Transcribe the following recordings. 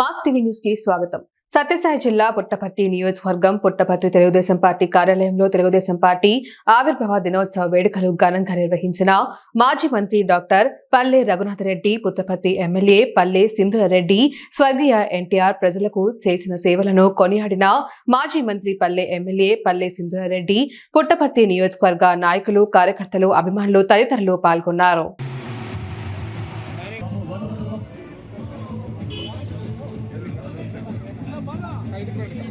Mass TV న్యూస్కి స్వాగతం. సత్యసాయి జిల్లా పుట్టపర్తి నియోజకవర్గం పుట్టపర్తి తెలుగుదేశం పార్టీ కార్యాలయంలో తెలుగుదేశం పార్టీ ఆవిర్భావ దినోత్సవ వేడుకలు ఘనంగా నిర్వహించిన మాజీ మంత్రి డాక్టర్ పల్లె రఘునాథరెడ్డి పుట్టపర్తి ఎమ్మెల్యే పల్లె సింధురెడ్డి స్వర్గీయ ఎన్టీఆర్ ప్రజలకు చేసిన సేవలను కొనియాడిన మాజీ మంత్రి పల్లె ఎమ్మెల్యే పల్లె సింధురెడ్డి పుట్టపర్తి నియోజకవర్గ నాయకులు కార్యకర్తలు అభిమానులు తదితరులు పాల్గొన్నారు. తెలుగుదేశం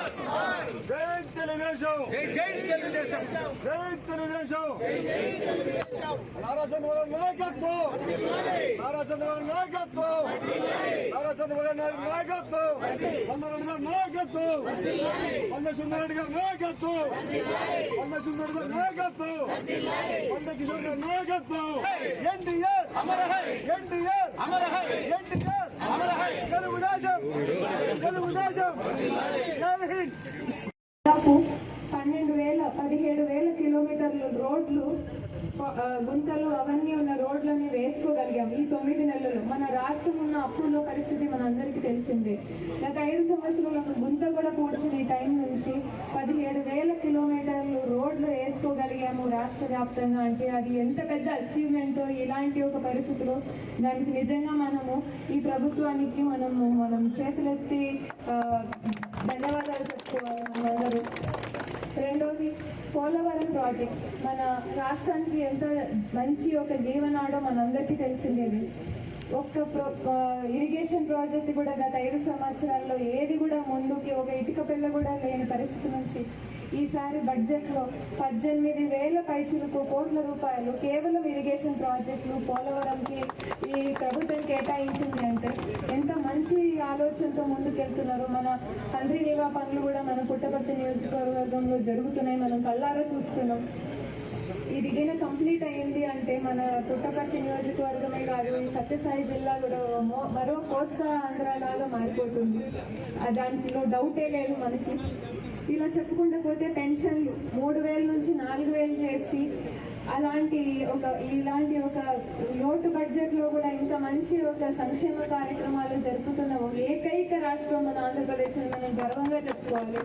తెలుగుదేశం. జై తెలుగుదేశం. నారా చంద్రబాబు నాయకత్వం. నారా చంద్రబాబు నాయకత్వం. నారా చంద్రబాబు నాయుడు నాయకత్వం. చంద్రబాబు గారి నాయకత్వం. అన్న సుందరెడ్డి గారి నాయకత్వం. అన్న సుందరెడ్డి గారి నాయకత్వం. అన్న కిషోర్ గారి నాయకత్వం. ఎన్టీఆర్. ఎన్టీఆర్. ఎన్టీఆర్. తెలుగుదేశం. తెలుగుదేశం. జై హింద్ దాదాపు పన్నెండు వేల పదిహేడు వేల కిలోమీటర్లు రోడ్లు గుంతలు అవన్నీ ఉన్న రోడ్లని వేసుకోగలిగాం ఈ తొమ్మిది నెలలు. మన రాష్ట్రం ఉన్న అప్పుల్లో పరిస్థితి మన అందరికీ తెలిసిందే. గత ఐదు సంవత్సరాలకు గుంత కూడా పూడ్చిన ఈ టైం నుంచి పదిహేడు వేల కిలోమీటర్లు రోడ్లు వేసుకోగలిగాము రాష్ట్ర వ్యాప్తంగా. అంటే అది ఎంత పెద్ద అచీవ్మెంటో ఇలాంటి ఒక పరిస్థితిలో దానికి నిజంగా మనము ఈ ప్రభుత్వానికి మనము మనం చేతులెత్తి ప్రాజెక్ట్ మన రాష్ట్రానికి ఎంత మంచి ఒక జీవనాడో మనందరికీ తెలిసిందేది ఒక్క ప్రో ఇరిగేషన్ ప్రాజెక్ట్ కూడా గత ఐదు సంవత్సరాల్లో ఏది కూడా ముందుకి ఒక ఇటుక పిల్ల కూడా లేని పరిస్థితి నుంచి ఈసారి బడ్జెట్లో పద్దెనిమిది వేల పైచులకు కోట్ల రూపాయలు కేవలం ఇరిగేషన్ ప్రాజెక్టులు పోలవరంకి ఈ ప్రభుత్వం కేటాయించింది అంటే ఎంత మంచి ఆలోచనతో ముందుకెళ్తున్నారు. మన తండ్రి నివా పనులు కూడా మన పుట్టపర్తి నియోజకవర్గంలో జరుగుతున్నాయి. మనం కళ్ళారా చూస్తున్నాం. ఇది గిన కంప్లీట్ అయింది అంటే మన పుట్టపర్తి నియోజకవర్గమే కాదు ఈ సత్యసాయి జిల్లా కూడా మరో కోస్తా ఆంధ్రాలాగా మారిపోతుంది. దాంట్లో డౌటే లేదు మనకి. ఇలా చెప్పుకుంటూ పోతే పెన్షన్లు మూడు వేల నుంచి నాలుగు వేలు చేసి అలాంటి ఒక ఇలాంటి ఒక లోటు బడ్జెట్లో కూడా ఇంత మంచి ఒక సంక్షేమ కార్యక్రమాలు జరుపుతున్న ఏకైక రాష్ట్రం మన ఆంధ్రప్రదేశ్ మనం గర్వంగా చెప్పుకోవాలి.